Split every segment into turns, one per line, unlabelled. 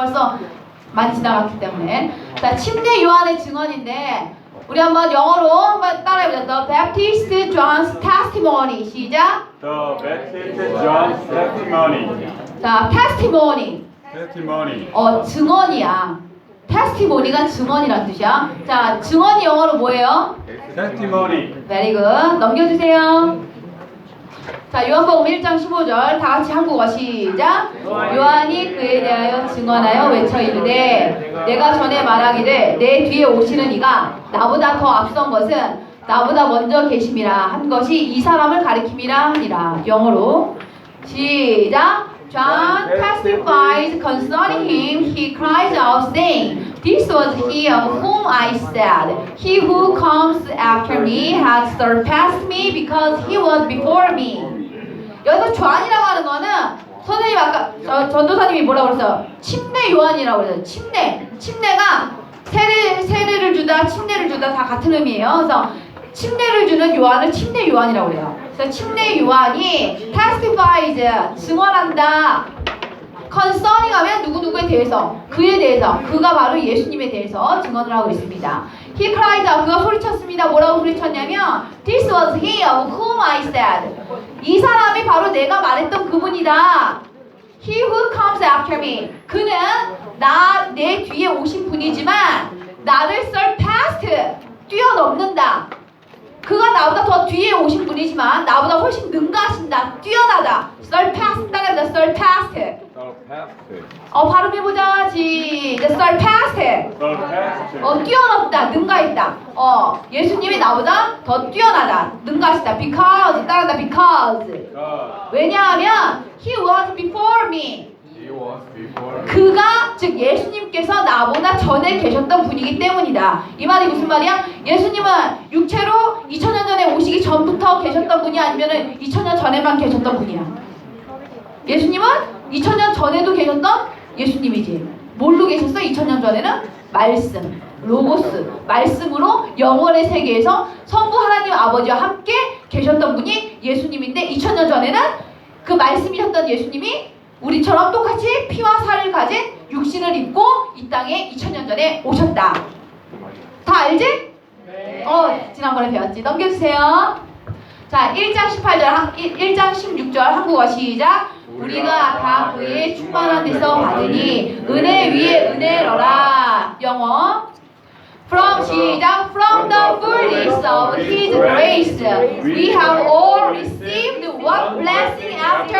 벌써 많이 지나갔기 때문에 자 침례 요한의 증언인데 우리 한번 영어로 한번 따라해보자 The Baptist John's Testimony 시작
The Baptist John's testimony.
자 testimony
Testimony.
어 증언이야 testimony가 증언이란 뜻이야 자 증언이 영어로 뭐예요?
Testimony.
Very good 넘겨주세요 자 요한복음 1장 15절 다 같이 한국어 시작. 요한이 그에 대하여 증언하여 외쳐 이르되 내가 전에 말하기를 내 뒤에 오시는 이가 나보다 더 앞선 것은 나보다 먼저 계심이라 한 것이 이 사람을 가리킴이라 하니라. 영어로 시작. John testifies concerning him. He cries out saying This was he of whom I said He who comes after me has surpassed me because he was before me 여기서 좌안이라고 하는 거는 선생님 아까 저, 전도사님이 뭐라고 그랬어요? 침례 요한이라고 그랬어요. 침례. 침례가 세례, 세례를 주다, 침례를 주다 다 같은 의미예요. 그래서 침례를 주는 요한을 침례 요한이라고 그래요. 그래서 침례 요한이 testifies 증언한다. Concerning 하면 누구누구에 대해서 그에 대해서 그가 바로 예수님에 대해서 증언을 하고 있습니다. He cried out 그가 소리쳤습니다. 뭐라고 소리쳤냐면 This was he of whom I said 이 사람이 바로 내가 말했던 그분이다. He who comes after me 그는 나 내 뒤에 오신 분이지만 나를 surpassed 뛰어넘는다. 그가 나보다 더 뒤에 오신 분이지만 나보다 훨씬 능가하신다. 뛰어나다. surpassed 따라합니다. surpassed 어 발음해보자 시작 surpassed
Surpassed.
어 뛰어넘다 능가했다. 어 예수님이 나보다 더 뛰어나다. 능가하시다. Because 따라한다. Because. 왜냐하면 he was before me. 그가 즉 예수님께서 나보다 전에 계셨던 분이기 때문이다. 이 말이 무슨 말이야? 예수님은 육체로 2000년 전에 오시기 전부터 계셨던 분이 아니면은 2000년 전에만 계셨던 분이야. 예수님은 2000년 전에도 계셨던 예수님이지. 뭘로 계셨어? 2000년 전에는 말씀, 로고스, 말씀으로 영원의 세계에서 성부 하나님 아버지와 함께 계셨던 분이 예수님인데 2000년 전에는 그 말씀이셨던 예수님이 우리처럼 똑같이 피와 살을 가진 육신을 입고 이 땅에 2000년 전에 오셨다. 다 알지? 어, 지난번에 배웠지. 넘겨주세요. 자, 1장 18절, 한- 1, 장 16절 한국어 시작. 우리가 다 그의 충만한 데서 받으니 은혜 위에 은혜로라. 영어. From 시작. From the fullness of His grace, we have all received one blessing after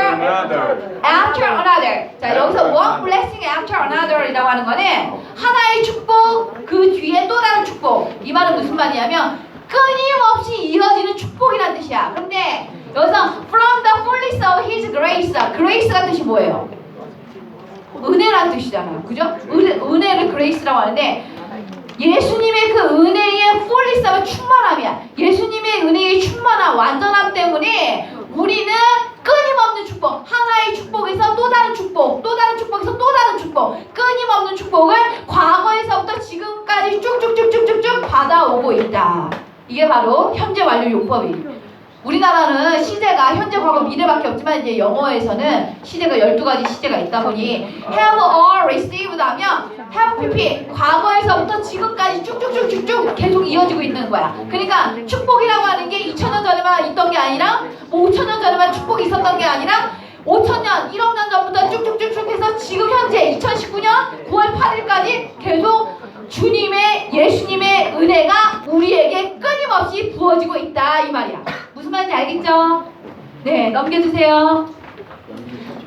after another. 자, 여기서 one blessing after another이라고 하는 거는 하나의 축복, 그 뒤에 또 다른 축복. 이 말은 무슨 말이냐면 끊임없이 이어지는 축복이란 뜻이야. 근데 여기서 from the fullness of his grace. grace가 뜻이 뭐예요? 은혜란 뜻이잖아요. 그죠? 은혜, 은혜를 grace라고 하는데 예수님의 그 은혜의 풀리스함의 충만함이야. 예수님의 은혜의 충만함, 완전함 때문에 우리는 끊임없는 축복, 하나의 축복에서 또 다른 축복, 또 다른 축복에서 또 다른 축복, 끊임없는 축복을 과거에서부터 지금까지 쭉쭉쭉쭉쭉쭉 받아오고 있다. 이게 바로 현재 완료 요법이에요. 우리나라는 시제가 현재, 과거, 미래밖에 없지만 이제 영어에서는 시제가 12가지 시제가 있다 보니 have or received 하면 have pp 과거에서부터 지금까지 쭉쭉쭉쭉쭉 계속 이어지고 있는 거야. 그러니까 축복이라고 하는 게 2000년 전에만 있던 게 아니라 뭐 5000년 전에만 축복이 있었던 게 아니라 5천년, 1억 년 전부터 쭉쭉쭉쭉 해서 지금 현재 2019년 9월 8일까지 계속 주님의 예수님의 은혜가 우리에게 끊임없이 부어지고 있다 이 말이야. 무슨 말인지 알겠죠? 네, 넘겨주세요.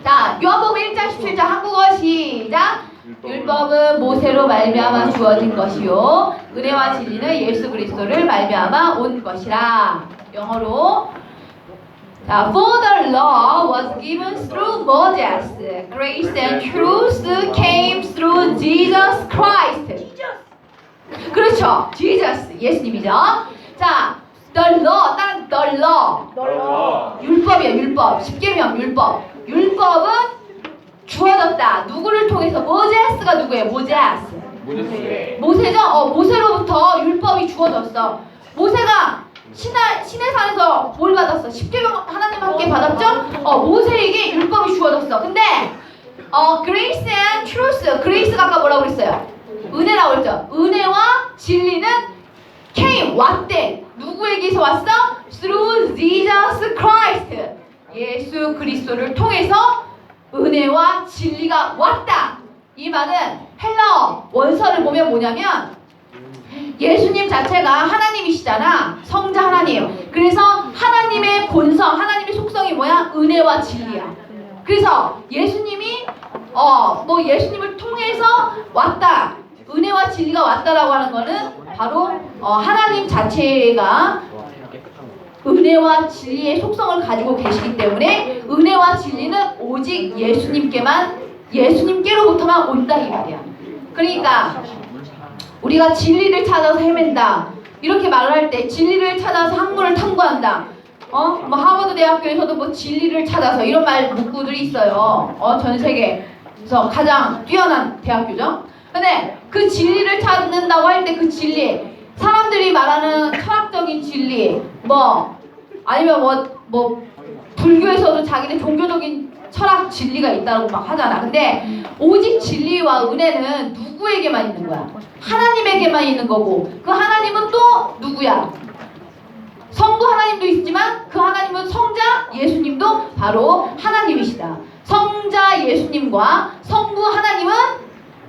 자, 요한복음 1장 17절 한국어 시작. 율법은 모세로 말미암아 주어진 것이요 은혜와 진리는 예수 그리스도를 말미암아 온 것이라. 영어로 자, for the law was given through Moses. Grace and truth came through Jesus Christ. 그렇죠. Jesus, 예수님이죠. 자, the law, 딴 the law.
The law.
율법이야, 율법. 십계명 율법. 율법은 주어졌다. 누구를 통해서? 모제스가 누구예요? 모제스. 모세죠? 어, 모세로부터 율법이 주어졌어. 모세가 신하, 신의 산에서 뭘 받았어? 십계명 하나님 함께 받았죠? 어, 모세에게 율법이 주어졌어. 근데 어, grace and truth. grace가 아까 뭐라고 그랬어요? 은혜라고 그랬죠. 은혜와 진리는 came, 왔대. 누구에게서 왔어? through Jesus Christ. 예수 그리스도를 통해서 은혜와 진리가 왔다. 이 말은 헬라어 원서를 보면 뭐냐면 예수님 자체가 하나님이시잖아. 성자 하나님. 그래서 하나님의 본성, 하나님의 속성이 뭐야? 은혜와 진리야. 그래서 예수님이 어 뭐 예수님을 통해서 왔다. 은혜와 진리가 왔다라고 하는 거는 바로 어, 하나님 자체가 은혜와 진리의 속성을 가지고 계시기 때문에 은혜와 진리는 오직 예수님께만 예수님께로부터만 온다 이 말이야. 그러니까 우리가 진리를 찾아서 헤맨다. 이렇게 말을 할 때 진리를 찾아서 학문을 탐구한다. 어? 뭐 하버드 대학교에서도 뭐 진리를 찾아서 이런 말 문구들이 있어요. 어, 전 세계에서 가장 뛰어난 대학교죠. 근데 그 진리를 찾는다고 할 때 그 진리 사람들이 말하는 철학적인 진리 뭐 아니면 뭐뭐 불교에서도 자기네 종교적인 철학 진리가 있다고 막 하잖아. 근데 오직 진리와 은혜는 누구에게만 있는 거야? 하나님에게만 있는 거고 그 하나님은 또 누구야? 성부 하나님도 있지만 그 하나님은 성자 예수님도 바로 하나님이시다. 성자 예수님과 성부 하나님은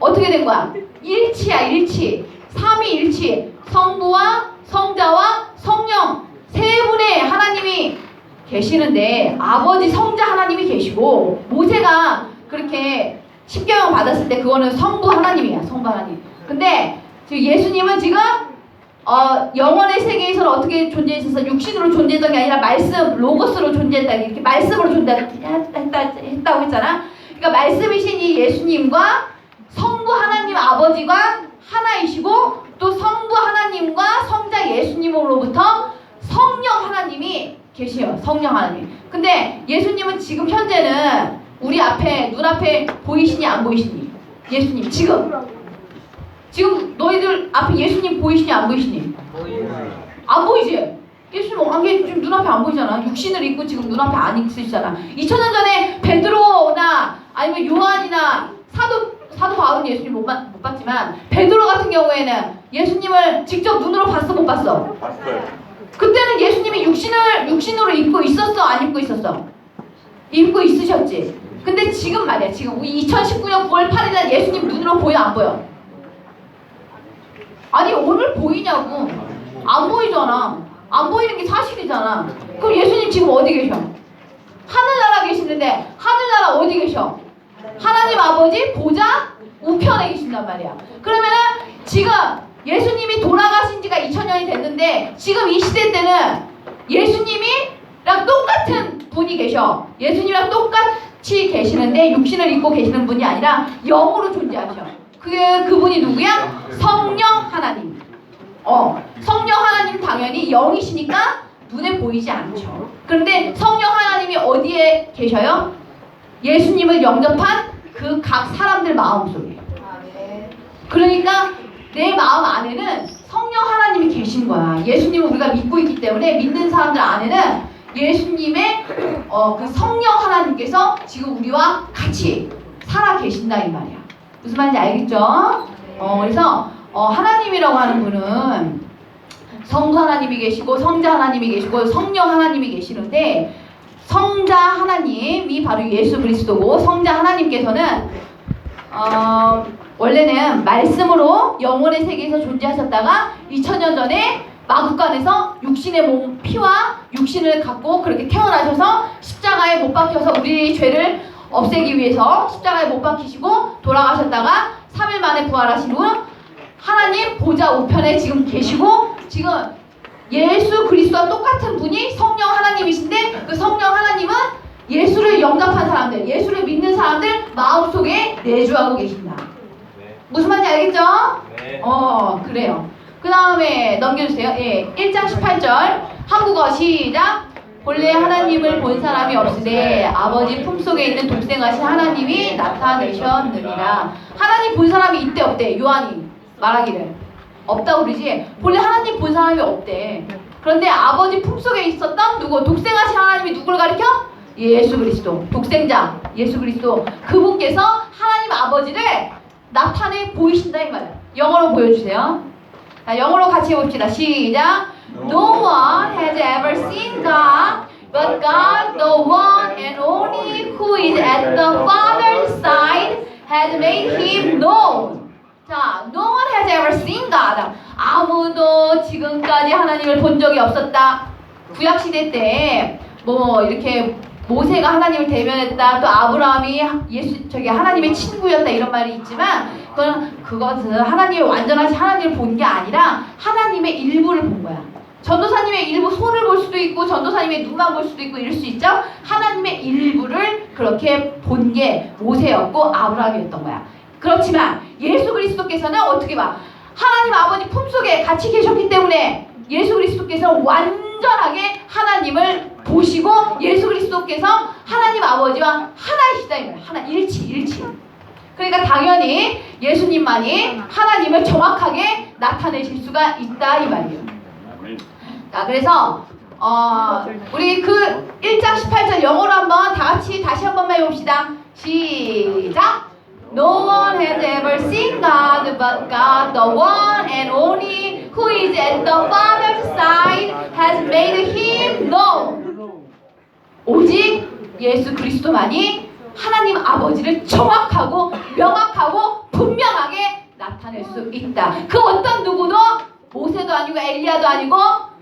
어떻게 된 거야? 일치야 일치. 삼위일치. 성부와 성자와 성령 세 분의 하나님이 계시는데 아버지 성자 하나님이 계시고 모세가 그렇게 십계명 받았을 때 그거는 성부 하나님이야 성부 하나님. 근데 지금 예수님은 지금 어, 영원의 세계에서는 어떻게 존재했어서 육신으로 존재했던 게 아니라 말씀 로고스로 존재했다 이렇게 말씀으로 존재했다 했다고 했잖아. 그러니까 말씀이신 이 예수님과 성부 하나님 아버지가 하나이시고 또 성부 하나님과 성자 예수님으로부터 성령 하나님이 계시요 성령 하나님. 근데 예수님은 지금 현재는 우리 앞에 눈앞에 보이시니 안 보이시니? 예수님 지금 지금 너희들 앞에 예수님 보이시니 안 보이시니? 안 보이지? 예수님 안개 지금 눈앞에 안 보이잖아. 육신을 입고 지금 눈앞에 안 있으시잖아. 2000년 전에 베드로나 아니면 요한이나 사도 바울은 예수님 못, 봤, 못 봤지만 베드로 같은 경우에는 예수님을 직접 눈으로 봤어 못 봤어?
봤어요.
그때는 예수님이 육신을 육신으로 입고 있었어 안 입고 있었어? 입고 있으셨지. 근데 지금 말이야 지금 우리 2019년 9월 8일 날 예수님 눈으로 보여 안 보여? 아니 오늘 보이냐고 안 보이잖아. 안 보이는 게 사실이잖아. 그럼 예수님 지금 어디 계셔? 하늘나라 계시는데 하늘나라 어디 계셔? 하나님 아버지 보좌 우편에 계신단 말이야. 그러면은 지금 예수님이 돌아가신 지가 2000년이 됐는데 지금 이 시대 때는 예수님이랑 똑같은 분이 계셔. 예수님이랑 똑같이 계시는데 육신을 입고 계시는 분이 아니라 영으로 존재하셔. 그 그분이 누구야? 성령 하나님. 어, 성령 하나님 당연히 영이시니까 눈에 보이지 않죠. 그런데 성령 하나님이 어디에 계셔요? 예수님을 영접한 그 각 사람들 마음 속에. 그러니까 내 마음 안에는 성령 하나님이 계신 거야. 예수님을 우리가 믿고 있기 때문에 믿는 사람들 안에는 예수님의 어, 그 성령 하나님께서 지금 우리와 같이 살아 계신다 이 말이야. 무슨 말인지 알겠죠? 어, 그래서 어, 하나님이라고 하는 분은 성부 하나님이 계시고 성자 하나님이 계시고 성령 하나님이 계시는데 성자 하나님이 바로 예수 그리스도고 성자 하나님께서는 어, 원래는 말씀으로 영혼의 세계에서 존재하셨다가 2000년 전에 마국간에서 육신의 몸 피와 육신을 갖고 그렇게 태어나셔서 십자가에 못 박혀서 우리 죄를 없애기 위해서 십자가에 못 박히시고 돌아가셨다가 3일 만에 부활하신 후 하나님 보좌 우편에 지금 계시고 지금 예수 그리스도와 똑같은 분이 성령 하나님이신데 그 성령 하나님은 예수를 영접한 사람들, 예수를 믿는 사람들 마음속에 내주하고 계신다.
네.
무슨 말인지 알겠죠?
네.
어, 그래요. 그 다음에 넘겨주세요. 예, 1장 18절. 한국어 시작. 본래 하나님을 본 사람이 없으되 아버지 품속에 있는 독생하신 하나님이 나타내셨느니라. 하나님 본 사람이 있대 없대? 요한이 말하기를. 없다고 그러지? 본래 하나님 본 사람이 없대. 그런데 아버지 품속에 있었던 누구? 독생하신 하나님이 누구를 가리켜? 예수 그리스도 독생자 예수 그리스도 그분께서 하나님 아버지를 나타내 보이신다 이 말이에요. 영어로 보여주세요. 자, 영어로 같이 해봅시다. 시작. No one has ever seen God, but God, the one and only who is at the Father's side, has made him known. 자, no one has ever seen God. 아무도 지금까지 하나님을 본 적이 없었다. 구약 시대 때 뭐 이렇게 모세가 하나님을 대면했다. 또 아브라함이 예수 저기 하나님의 친구였다 이런 말이 있지만 그건 그것은 하나님의 완전하신 하나님을 본 게 아니라 하나님의 일부를 본 거야. 전도사님의 일부 손을 볼 수도 있고 전도사님의 눈만 볼 수도 있고 이럴 수 있죠. 하나님의 일부를 그렇게 본 게 모세였고 아브라함이었던 거야. 그렇지만 예수 그리스도께서는 어떻게 봐? 하나님 아버지 품속에 같이 계셨기 때문에 예수 그리스도께서 완전하게 하나님을 보시고 예수 그리스도께서 하나님 아버지와 하나이시다 이. 하나 일치 일치. 그러니까 당연히 예수님만이 하나님을 정확하게 나타내실 수가 있다 이 말이에요. 자, 그래서 어, 우리 그 1장 18절 영어로 한번 다 같이 다시 한 번만 해봅시다. 시작. No one has ever seen God but God, the one and only who is at the Father's side, has made him known. 오직 예수 그리스도만이 하나님 아버지를 정확하고 명확하고 분명하게 나타낼 수 있다. 그 어떤 누구도 모세도 아니고 엘리야도 아니고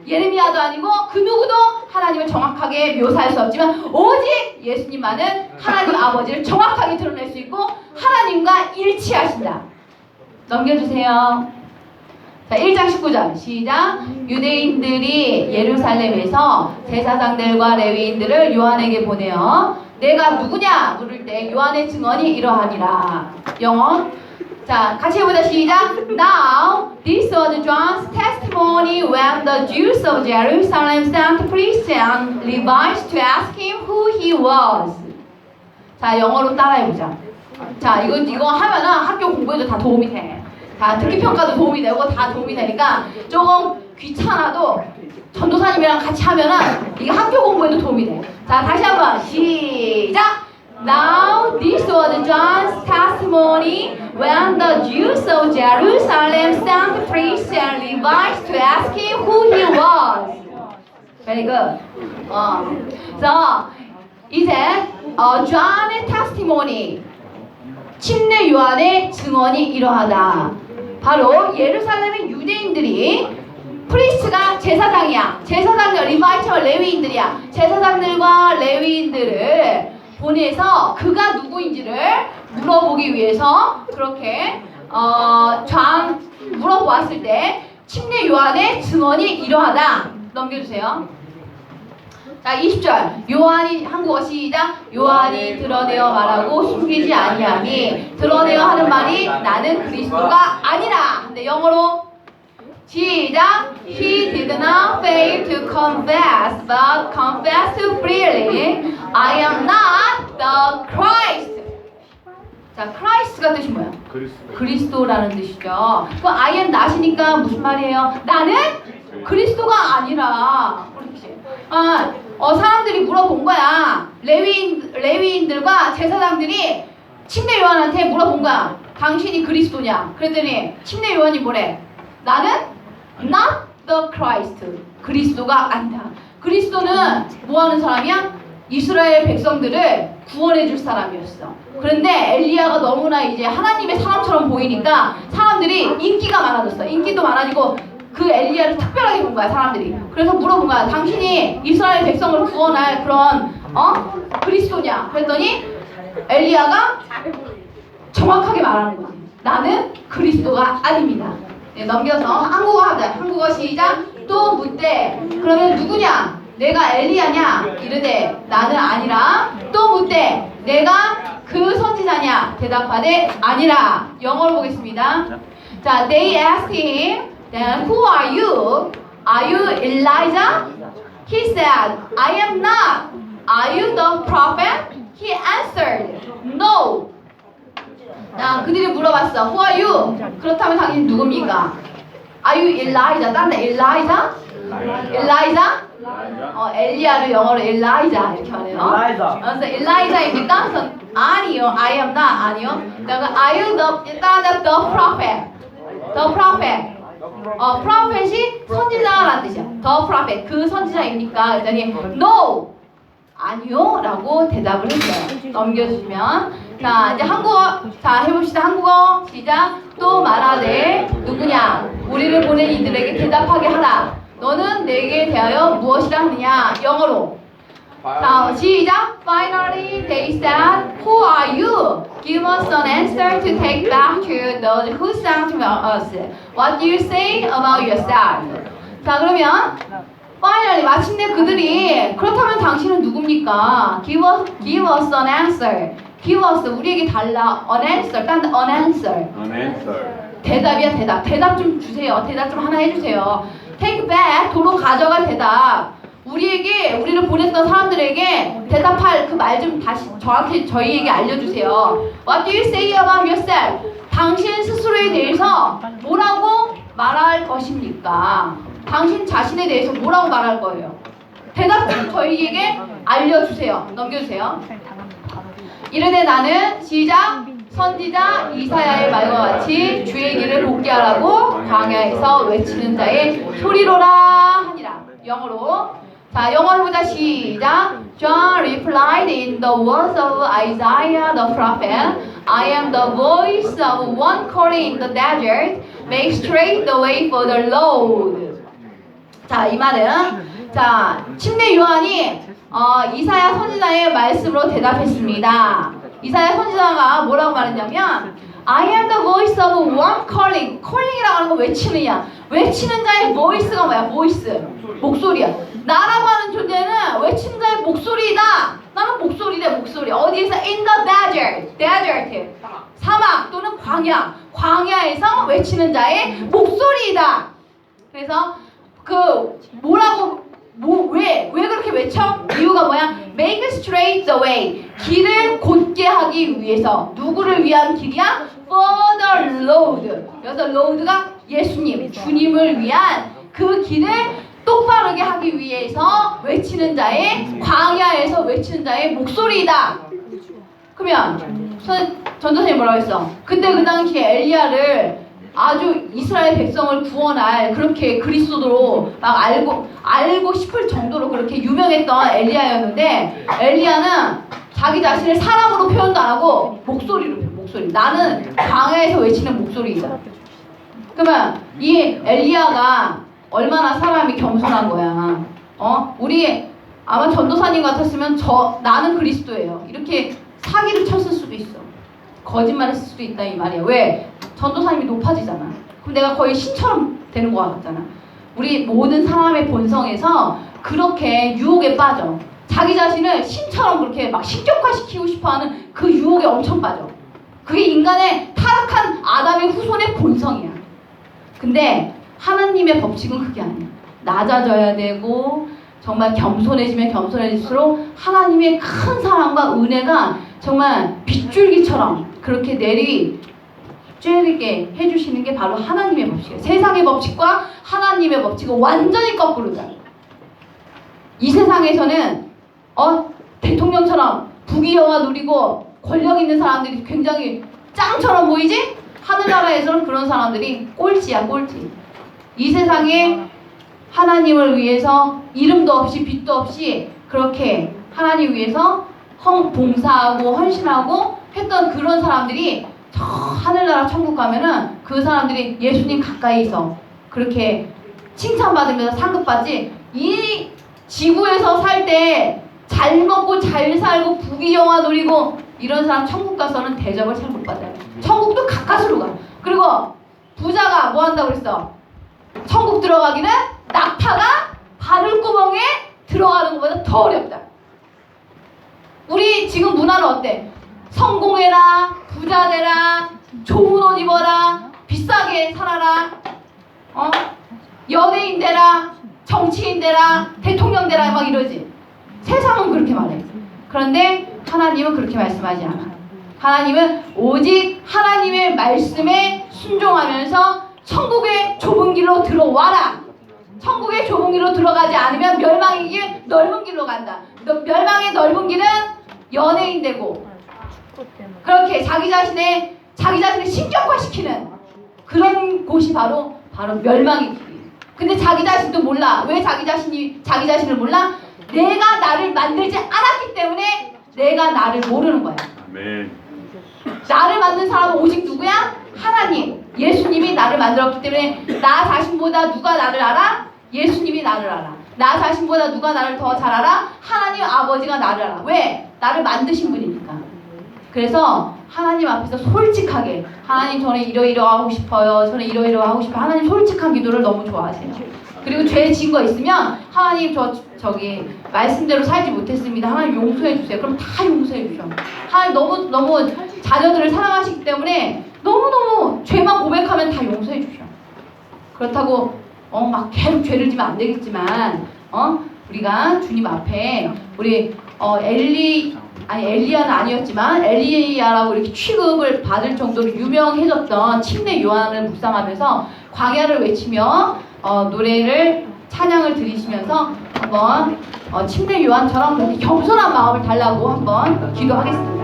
예레미야도 아니고 그 누구도 하나님을 정확하게 묘사할 수 없지만 오직 예수님만은 하나님 아버지를 정확하게 드러낼 수 있고 하나님과 일치하신다. 넘겨주세요. 자, 1장 19절 시작. 유대인들이 예루살렘에서 제사장들과 레위인들을 요한에게 보내어 내가 누구냐 물을 때 요한의 증언이 이러하니라. 영어. 자, 같이 해보자 시작. Now this was John's testimony when the Jews of Jerusalem sent priests and Levites to ask him who he was. 자, 영어로 따라해보자. 자, 이거 이거 하면은 학교 공부에도 다 도움이 돼. 다 듣기 평가도 도움이 되고 다 도움이 되니까 조금 귀찮아도 전도사님이랑 같이 하면은 이게 학교 공부에도 도움이 돼. 자, 다시 한번 시작. Now this was John's testimony when the Jews of Jerusalem sent priests and Levites to ask him who he was. Very good. 어, 그래서 이제 어, John의 testimony 침례 요한의 증언이 이러하다. 바로 예루살렘의 유대인들이 프리스가 제사장이야. 제사장들 리바이처 레위인들이야. 제사장들과 레위인들을 보내서 그가 누구인지를 물어보기 위해서 그렇게 어, 장 물어보았을 때 침례 요한의 증언이 이러하다. 넘겨주세요. 자, 20절. 요한이 한국어 시작. 요한이 드러내어 말하고 숨기지 아니하니 드러내어 하는 말이 나는 그리스도가 아니라. 근데 영어로 시작. He did not fail to confess, but confessed freely. I am not the Christ. 자, Christ가 뜻이 뭐야?
그리스도.
그리스도라는 뜻이죠. 그 I am not이니까 무슨 말이에요? 나는 그리스도가 아니라 그렇지. 아, 어, 사람들이 물어본 거야. 레위인 레위인들과 제사장들이 침례 요한한테 물어본 거야. 당신이 그리스도냐? 그랬더니 침례 요한이 뭐래? 나는 not the Christ. 그리스도가 아니다. 그리스도는 뭐 하는 사람이야? 이스라엘 백성들을 구원해 줄 사람이었어. 그런데 엘리야가 너무나 이제 하나님의 사람처럼 보이니까 사람들이 인기가 많아졌어. 인기도 많아지고 그 엘리야를 특별하게 본 거야, 사람들이. 그래서 물어본 거야. 당신이 이스라엘 백성을 구원할 그런 어? 그리스도냐? 그랬더니 엘리야가 정확하게 말하는 거지. 나는 그리스도가 아닙니다. 네, 넘겨서 한국어 하자. 한국어 시작. 또 묻되 그러면 누구냐? 내가 엘리야냐? 이르되 나는 아니라 또 묻되 내가 그 선지자냐? 대답하되 아니라 영어로 보겠습니다. 자, they asked him, then who are you? Are you Elijah? He said, I am not. Are you the prophet? He answered, No. 자, 그들이 물어봤어. Who are you? 그렇다면 당신 누굽니까? Are you Elijah? 다른 데 Elijah? Elijah? 어, 엘리야를 영어로 엘라이자 이렇게 말해요.
Eliza.
그래서 엘라이자입니까? 그래서 아니요, I am not 아니요. 그다음에 are you the 일단은 the prophet, the prophet. 어, prophet이 선지자라는 뜻이야. the prophet 그 선지자입니까? 그랬더니 no 아니요라고 대답을 했어요. 넘겨주시면 자 이제 한국어 자 해봅시다 한국어 시작 또 말하되 누구냐 우리를 보낸 이들에게 대답하게 하라 너는 내게 대하여 무엇이라 하느냐 영어로 자 시작 finally they said who are you give us an answer to take back to those who sent us what do you say about yourself 자 그러면 finally 마침내 그들이 그렇다면 당신은 누굽니까? Give us, give us an answer. Us 우리에게 달라 an answer. 딴 an answer.
An answer.
대답이야 대답. 대답 좀 주세요. 대답 좀 하나 해주세요. Take back 도로 가져갈 대답. 우리에게 우리를 보냈던 사람들에게 대답할 그 말 좀 다시 저한테 저희에게 알려주세요. What do you say about yourself? 당신 스스로에 대해서 뭐라고 말할 것입니까? 당신 자신에 대해서 뭐라고 말할 거예요? 대답 좀 저희에게 알려주세요. 넘겨주세요. 이르되 나는 시작 선지자 이사야의 말과 같이 주의 길을 돕게 하라고 광야에서 외치는 자의 소리로라 하니라 영어로 자 영어 해보자 시작 John replied in the words of Isaiah the prophet I am the voice of one calling in the desert make straight the way for the Lord 자, 이 말은 자, 침례 요한이 어, 이사야 선지자의 말씀으로 대답했습니다. 이사야 선지자가 뭐라고 말했냐면 I am the voice of one calling. calling이라고 하는 건 외치느냐. 외치는 자의 voice가 뭐야? voice. 목소리야. 나라고 하는 존재는 외치는 자의 목소리다. 나는 목소리래, 목소리. 어디에서? in the desert. desert. 사막 또는 광야. 광야에서 외치는 자의 목소리이다. 그래서 그 뭐라고 뭐 왜 왜 그렇게 외쳐? 이유가 뭐야? Make straight the way 길을 곧게 하기 위해서 누구를 위한 길이야? For the Lord. 그래서 Lord가 예수님, 주님을 위한 그 길을 똑바르게 하기 위해서 외치는 자의 광야에서 외치는 자의 목소리이다. 그러면 선- 전도사님 뭐라고 했어? 그때 그 당시에 엘리야를 아주 이스라엘 백성을 구원할 그렇게 그리스도로 막 알고 알고 싶을 정도로 그렇게 유명했던 엘리야였는데 엘리야는 자기 자신을 사람으로 표현도 안 하고 목소리로 목소리. 나는 광야에서 외치는 목소리이다. 그러면 이 엘리야가 얼마나 사람이 겸손한 거야. 어? 우리 아마 전도사님 같았으면 저 나는 그리스도예요. 이렇게 사기를 쳤을 수도 있어. 거짓말했을 수도 있다 이 말이야. 왜? 전도사님이 높아지잖아. 그럼 내가 거의 신처럼 되는 거 같잖아. 우리 모든 사람의 본성에서 그렇게 유혹에 빠져. 자기 자신을 신처럼 그렇게 막 신격화시키고 싶어하는 그 유혹에 엄청 빠져. 그게 인간의 타락한 아담의 후손의 본성이야. 근데 하나님의 법칙은 그게 아니야. 낮아져야 되고 정말 겸손해지면 겸손해질수록 하나님의 큰 사랑과 은혜가 정말 빗줄기처럼 그렇게 내리 쬐게 해주시는 게 바로 하나님의 법칙이에요. 세상의 법칙과 하나님의 법칙은 완전히 거꾸로다. 이 세상에서는 어 대통령처럼 부귀영화 누리고 권력 있는 사람들이 굉장히 짱처럼 보이지? 하늘나라에서는 그런 사람들이 꼴찌야 꼴찌. 이 세상에 하나님을 위해서 이름도 없이 빛도 없이 그렇게 하나님 위해서 헌 봉사하고 헌신하고 했던 그런 사람들이 저 하늘나라 천국 가면은 그 사람들이 예수님 가까이서 그렇게 칭찬받으면서 상급받지 이 지구에서 살 때 잘 먹고 잘 살고 부귀영화 누리고 이런 사람 천국 가서는 대접을 잘 못 받아요. 천국도 가까스로 가. 그리고 부자가 뭐 한다고 그랬어? 천국 들어가기는 낙타가 바늘구멍에 들어가는 것보다 더 어렵다. 우리 지금 문화는 어때? 성공해라, 부자 되라, 좋은 옷 입어라, 비싸게 살아라, 어? 연예인 되라, 정치인 되라, 대통령 되라 막 이러지. 세상은 그렇게 말해. 그런데 하나님은 그렇게 말씀하지 않아. 하나님은 오직 하나님의 말씀에 순종하면서 천국의 좁은 길로 들어와라. 천국의 좁은 길로 들어가지 않으면 멸망의 길 넓은 길로 간다. 너- 멸망의 넓은 길은 연예인 되고 그렇게 자기 자신의 자기 자신을 신격화시키는 그런 곳이 바로 바로 멸망의 길이에요. 근데 자기 자신도 몰라. 왜 자기 자신이 자기 자신을 몰라? 내가 나를 만들지 않았기 때문에 내가 나를 모르는 거야.
아멘.
나를 만든 사람은 오직 누구야? 하나님. 예수님이 나를 만들었기 때문에 나 자신보다 누가 나를 알아? 예수님이 나를 알아. 나 자신보다 누가 나를 더 잘 알아? 하나님 아버지가 나를 알아. 왜? 나를 만드신 분이니까. 그래서 하나님 앞에서 솔직하게 하나님 저는 이러이러 하고 싶어요. 저는 이러이러 하고 싶어요. 하나님 솔직한 기도를 너무 좋아하세요. 그리고 죄 지은 거 있으면 하나님 저 저기 말씀대로 살지 못했습니다. 하나님 용서해 주세요. 그럼 다 용서해 주셔. 하나님 너무 너무 자녀들을 사랑하시기 때문에 너무 너무 죄만 고백하면 다 용서해 주셔. 그렇다고 어 막 계속 죄를 지면 안 되겠지만 어 우리가 주님 앞에 우리 어 엘리 아니 엘리야는 아니었지만 엘리야라고 이렇게 취급을 받을 정도로 유명해졌던 침례 요한을 묵상하면서 광야를 외치며 어, 노래를 찬양을 드리시면서 한번 어, 침례 요한처럼 겸손한 마음을 달라고 한번 기도하겠습니다.